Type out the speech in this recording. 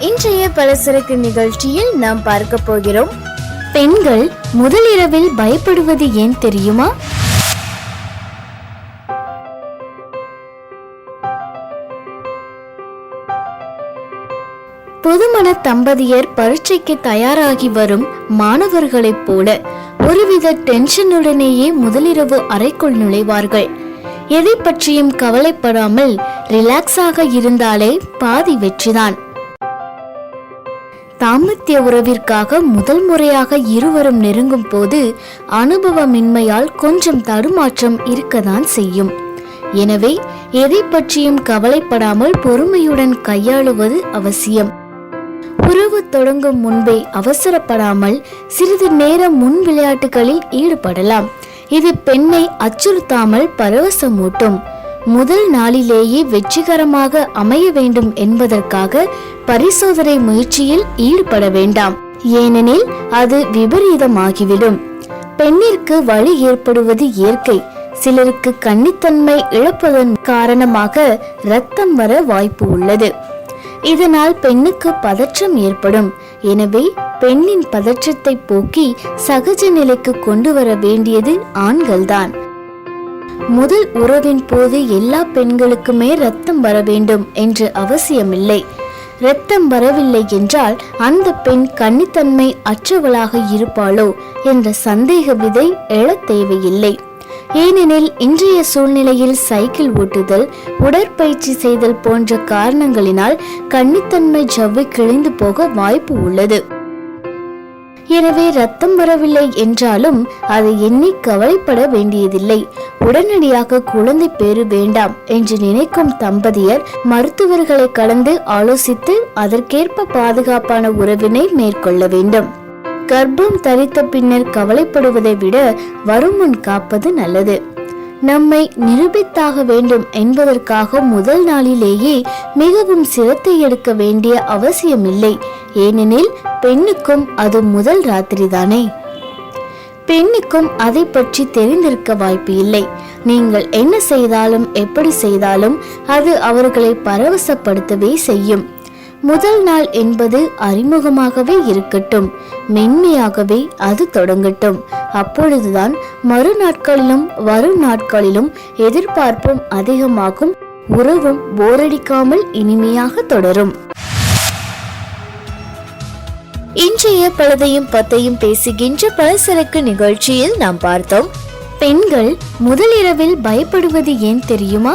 இன்றைய பலசரக்கு நிகழ்ச்சியில் நாம் பார்க்க போகிறோம். பெண்கள் முதலிரவில் பயப்படுவது ஏன் தெரியுமா? புதுமண தம்பதியர் பரீட்சைக்கு தயாராகி வரும் மாணவர்களைப் போல ஒருவித டென்ஷனுடனேயே முதலிரவு அறைக்குள் நுழைவார்கள். எதை பற்றியும் கவலைப்படாமல் ரிலாக்ஸாக இருந்தாலே பாதி வெற்றிதான். தாமத்திய உறவிற்காக முதல் முறையாக இருவரும் நெருங்கும் போது அனுபவமின்மையால் கொஞ்சம் தடுமாற்றம் இருக்கத்தான் செய்யும். எனவே எதை பற்றியும் கவலைப்படாமல் பொறுமையுடன் கையாளுவது அவசியம். உறவு தொடங்கும் முன்பே அவசரப்படாமல் சிறிது நேரம் முன் விளையாட்டுகளில் ஈடுபடலாம். இது பெண்ணை அச்சுறுத்தாமல் பரவசமூட்டும். முதல் நாளிலேயே வெற்றிகரமாக அமைய வேண்டும் என்பதற்காக பரிசோதனை முயற்சியில் ஈடுபட வேண்டாம். ஏனெனில் அது விபரீதமாகிவிடும். பெண்ணிற்கு வழி ஏற்படுவது இயற்கை. சிலருக்கு கன்னித்தன்மை இழப்பதன் காரணமாக ரத்தம் வர வாய்ப்பு உள்ளது. இதனால் பெண்ணுக்கு பதற்றம் ஏற்படும். எனவே பெண்ணின் பதற்றத்தை போக்கி சகஜ நிலைக்கு கொண்டு வர வேண்டியது ஆண்கள்தான். முதல் உறவின் போது எல்லா பெண்களுக்குமே ரத்தம் வர வேண்டும் என்று அவசியமில்லை. ரத்தம் வரவில்லை என்றால் அந்த பெண் கன்னித்தன்மை அற்றவளாக இருப்பாளோ என்ற சந்தேக விதை எழத் தேவையில்லை. ஏனெனில் இன்றைய சூழ்நிலையில் சைக்கிள் ஓட்டுதல் உடற்பயிற்சி செய்தல் போன்ற காரணங்களினால் கன்னித்தன்மை ஜவ்வு கிழிந்து போக வாய்ப்பு உள்ளது. எனவே ரத்தம் வரவில்லை என்றாலும் அதை எண்ணி கவலைப்பட வேண்டியதில்லை. உடனடியாக குழந்தை பேறு வேண்டாம் என்று நினைக்கும் தம்பதியர் மருத்துவர்களை கலந்து ஆலோசித்து அதற்கேற்ப பாதுகாப்பான உறவினை மேற்கொள்ள வேண்டும். கர்ப்பம் தரித்த பின்னர் கவலைப்படுவதை விட வருமுன் காப்பது நல்லது. நம்மை நிரூபித்தாக வேண்டும் என்பதற்காக முதல் நாளிலேயே மிகவும் சிரத்தை எடுக்க வேண்டிய அவசியமில்லை. ஏனெனில் பெண்ணுக்கும் அது முதல் ராத்திரி தானே பெண்ணுக்கும் அதை பற்றி தெரிந்திருக்க வாய்ப்பு இல்லை. நீங்கள் என்ன செய்தாலும் எப்படி செய்தாலும் அது அவர்களை பரவசப்படுத்தவே செய்யும். முதல் நாள் என்பது அறிமுகமாகவே இருக்கட்டும் மென்மையாகவே அது தொடங்கட்டும். அப்பொழுதுதான் மறுநாட்களிலும் வரும் நாட்களிலும் எதிர்பார்ப்பும் அதிகமாகும் உறவும் போரடிக்காமல் இனிமையாக தொடரும். இன்றைய பழதையும் பத்தையும் பேசுகின்ற பலசரக்கு நிகழ்ச்சியில் நாம் பார்த்தோம். பெண்கள் முதலிரவில் பயப்படுவது ஏன் தெரியுமா?